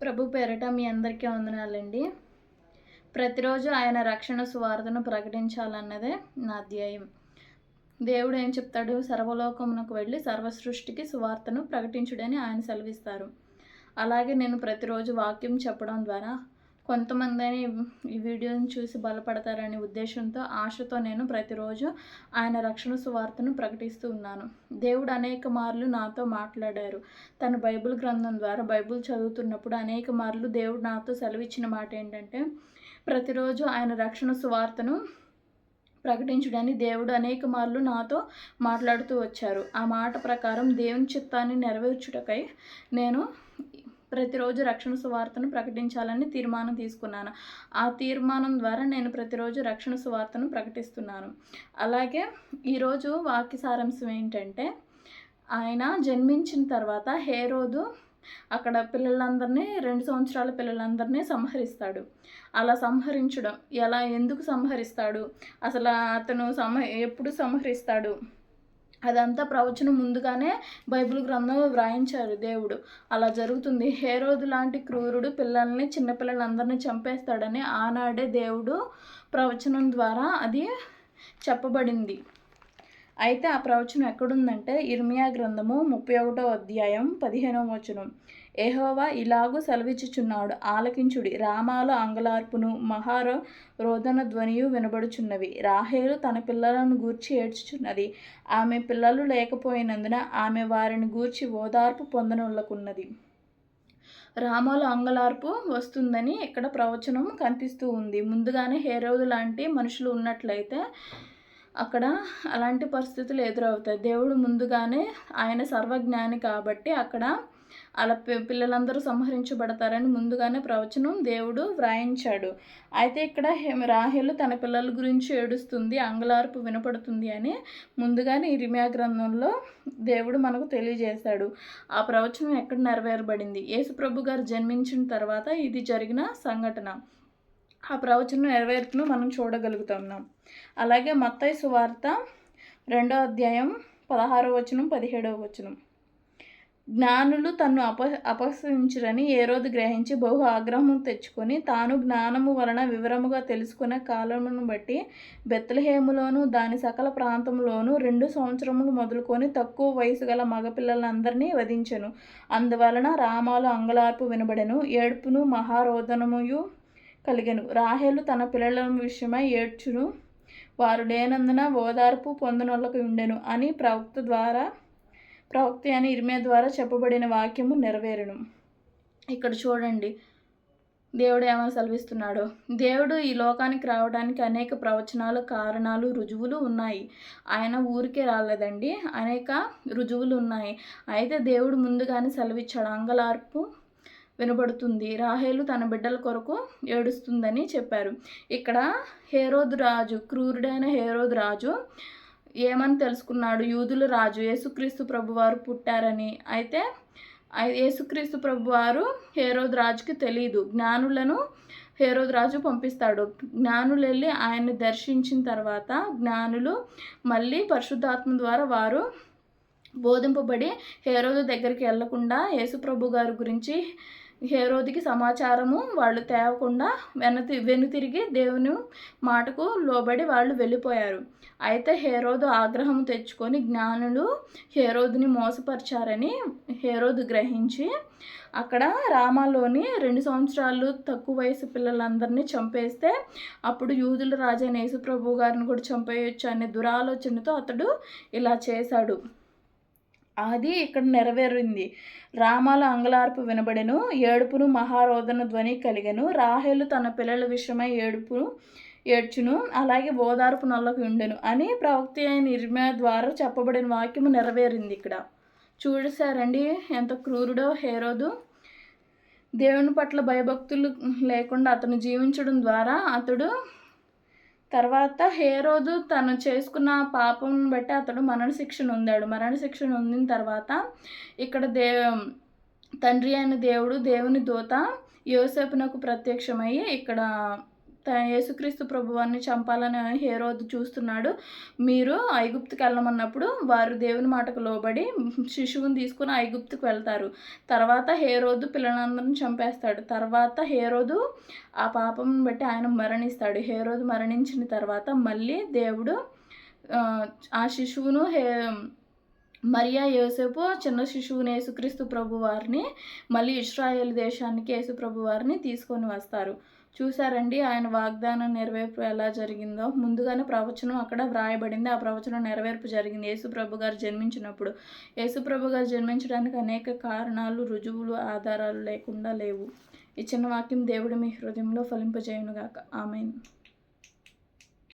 ప్రభు పేరట మీ అందరికీ వందనాలండి. ప్రతిరోజు ఆయన రక్షణ సువార్తను ప్రకటించాలన్నదే నా ధ్యేయం. దేవుడు ఏం చెప్తాడు? సర్వలోకమునకు వెళ్ళి సర్వ సృష్టికి సువార్తను ప్రకటించుడని ఆయన సెలవిస్తారు. అలాగే నేను ప్రతిరోజు వాక్యం చెప్పడం ద్వారా కొంతమంది ఈ వీడియోని చూసి బలపడతారనే ఉద్దేశంతో ఆశతో నేను ప్రతిరోజు ఆయన రక్షణ సువార్తను ప్రకటిస్తూ ఉన్నాను. దేవుడు అనేక మార్లు నాతో మాట్లాడారు. తన బైబిల్ గ్రంథం ద్వారా బైబిల్ చదువుతున్నప్పుడు అనేక మార్లు దేవుడు నాతో సెలవిచ్చిన మాట ఏంటంటే ప్రతిరోజు ఆయన రక్షణ సువార్తను ప్రకటించడని దేవుడు అనేక మార్లు నాతో మాట్లాడుతూ వచ్చారు. ఆ మాట ప్రకారం దేవుని చిత్తాన్ని నెరవేర్చుటకై నేను ప్రతిరోజు రక్షణ సువార్తను ప్రకటించాలని తీర్మానం తీసుకున్నాను. ఆ తీర్మానం ద్వారా నేను ప్రతిరోజు రక్షణ సువార్తను ప్రకటిస్తున్నాను. అలాగే ఈరోజు వాక్య సారాంశం ఏంటంటే ఆయన జన్మించిన తర్వాత హేరోదు అక్కడ పిల్లలందరినీ రెండు సంవత్సరాల పిల్లలందరినీ సంహరిస్తాడు. అలా సంహరించడం ఎలా? ఎందుకు సంహరిస్తాడు? అసలు అతను సంహ ఎప్పుడు సంహరిస్తాడు? అదంతా ప్రవచనం ముందుగానే బైబిల్ గ్రంథంలో వ్రాయించారు దేవుడు. అలా జరుగుతుంది. హేరోదు లాంటి క్రూరుడు పిల్లల్ని చిన్నపిల్లలందరినీ చంపేస్తాడని ఆనాడే దేవుడు ప్రవచనం ద్వారా అది చెప్పబడింది. అయితే ఆ ప్రవచనం ఎక్కడుందంటే ఇర్మియా గ్రంథము ముప్పై ఒకటో అధ్యాయం పదిహేనవ వచనం. ఏహోవా ఇలాగూ సెలవిచ్చుచున్నాడు. ఆలకించుడి. రామాల అంగలార్పును మహార రోదన ధ్వనియు వినబడుచున్నవి. రాహేలు తన పిల్లలను గూర్చి ఏడ్చుచున్నది. ఆమె పిల్లలు లేకపోయినందున ఆమె వారిని గూర్చి ఓదార్పు పొందనుల్లకున్నది రామాల అంగలార్పు వస్తుందని ఇక్కడ ప్రవచనం కనిపిస్తూ ఉంది. ముందుగానే హేరోదు లాంటి మనుషులు ఉన్నట్లయితే అక్కడ అలాంటి పరిస్థితులు ఎదురవుతాయి. దేవుడు ముందుగానే ఆయన సర్వజ్ఞాని కాబట్టి అక్కడ అలా పిల్లలందరూ సంహరించబడతారని ముందుగానే ప్రవచనం దేవుడు వ్రాయించాడు. అయితే ఇక్కడ రాహేలు తన పిల్లల గురించి ఏడుస్తుంది అంగలార్పు వినపడుతుంది అని ముందుగానే ఇరిమియా గ్రంథంలో దేవుడు మనకు తెలియజేశాడు. ఆ ప్రవచనం ఎక్కడ నెరవేరబడింది? యేసుప్రభు గారు జన్మించిన తర్వాత ఇది జరిగిన సంఘటన. ఆ ప్రవచనం నెరవేర్పును మనం చూడగలుగుతున్నాం. అలాగే మత్తయ్య సువార్త రెండో అధ్యాయం పదహారో వచనం పదిహేడవ వచనం. జ్ఞానులు తన్ను అప అపహసించురని ఏ రోజు గ్రహించి బహు ఆగ్రహము తెచ్చుకొని తాను జ్ఞానము వలన వివరముగా తెలుసుకునే కాలమును బట్టి బెత్తలహేములోను దాని సకల ప్రాంతంలోనూ రెండు సంవత్సరములు మొదలుకొని తక్కువ వయసు గల మగపిల్లలందరినీ వధించెను. అందువలన రామాలు అంగలార్పు వినబడెను. ఏడుపును మహారోదనముయు కలిగెను. రాహేలు తన పిల్లల విషయమై ఏడ్చును. వారు లేనందున ఓదార్పు పొందనొల్లకు ఉండెను అని ప్రవక్త ద్వారా ప్రవక్త అని ఇర్మే ద్వారా చెప్పబడిన వాక్యము నెరవేరును. ఇక్కడ చూడండి. దేవుడు ఏమని సెలవిస్తున్నాడో? దేవుడు ఈ లోకానికి రావడానికి అనేక ప్రవచనాలు కారణాలు రుజువులు ఉన్నాయి. ఆయన ఊరికే రాలేదండి. అనేక రుజువులు ఉన్నాయి. అయితే దేవుడు ముందుగానే సెలవిచ్చాడు. అంగలార్పు వినబడుతుంది. రాహేలు తన బిడ్డల కొరకు ఏడుస్తుందని చెప్పారు. ఇక్కడ హేరోద్ రాజు క్రూరుడైన హేరోద్ రాజు ఏమని తెలుసుకున్నాడు? యూదుల రాజు యేసుక్రీస్తు ప్రభువారు పుట్టారని. అయితే యేసుక్రీస్తు ప్రభువారు హేరోద్ రాజుకి తెలియదు జ్ఞానులను హేరోద్ రాజు పంపిస్తాడు. జ్ఞానులు వెళ్ళి ఆయన్ని దర్శించిన తర్వాత జ్ఞానులు మళ్ళీ పరిశుద్ధాత్మ ద్వారా వారు బోధింపబడి హేరోదు దగ్గరికి వెళ్ళకుండా యేసుప్రభు గారి గురించి హేరోదికి సమాచారము వాళ్ళు తేవకుండా వెనతి వెనుతిరిగి దేవుని మాటకు లోబడి వాళ్ళు వెళ్ళిపోయారు. అయితే హేరోదు ఆగ్రహం తెచ్చుకొని జ్ఞానులు హేరోదుని మోసపరిచారని హేరోదు గ్రహించి అక్కడ రామాలోని రెండు సంవత్సరాలు తక్కువ వయసు పిల్లలందరినీ చంపేస్తే అప్పుడు యూదుల రాజైన యేసుప్రభు గారిని కూడా చంపేయొచ్చు అనే దురాలోచనతో అతడు ఇలా చేశాడు. అది ఇక్కడ నెరవేరింది. రామాల అంగలార్పు వినబడెను ఏడుపును మహారోదన ధ్వని కలిగెను. రాహేలు తన పిల్లల విషయమై ఏడుపు ఏడ్చును అలాగే ఓదార్పు నల్లకి ఉండెను అని ప్రవక్తి అయిన ఇర్మియా ద్వారా చెప్పబడిన వాక్యము నెరవేరింది ఇక్కడ. చూడసారండి ఎంత క్రూరుడో హేరోదు. దేవుని పట్ల భయభక్తులు లేకుండా అతను జీవించడం ద్వారా అతడు తర్వాత హే రోజు తను చేసుకున్న పాపం బట్టి అతడు మరణశిక్షణ ఉందాడు. మరణశిక్షణ ఉందిన తర్వాత ఇక్కడ దే తండ్రి అయిన దేవుడు దేవుని దూత యోసేపునకు ప్రత్యక్షమయ్యి ఇక్కడ యేసుక్రీస్తు ప్రభువాన్ని చంపాలని హేరోదు చూస్తున్నాడు. మీరు ఐగుప్తుకి వెళ్ళమన్నప్పుడు వారు దేవుని మాటకు లోబడి శిశువుని తీసుకుని ఐగుప్తుకు వెళ్తారు. తర్వాత హేరోదు పిల్లలందరిని చంపేస్తాడు. తర్వాత హేరోదు ఆ పాపం బట్టి ఆయన మరణిస్తాడు. హేరోదు మరణించిన తర్వాత మళ్ళీ దేవుడు ఆ, శిశువును హే మరియా యోసేపు చిన్న శిశువుని యేసుక్రీస్తు ప్రభు వారిని మళ్ళీ ఇస్రాయేల్ దేశానికి యేసు ప్రభు వారిని తీసుకొని వస్తారు. చూసారండి ఆయన వాగ్దానం నెరవేర్పు ఎలా జరిగిందో. ముందుగానే ప్రవచనం అక్కడ వ్రాయబడింది. ఆ ప్రవచనం నెరవేర్పు జరిగింది. యేసుప్రభు గారు జన్మించినప్పుడు. యేసుప్రభు గారు జన్మించడానికి అనేక కారణాలు రుజువులు ఆధారాలు లేకుండా లేవు. ఈ చిన్న వాక్యం దేవుడు మీ హృదయంలో ఫలింపజేయునుగాక. ఆమెను.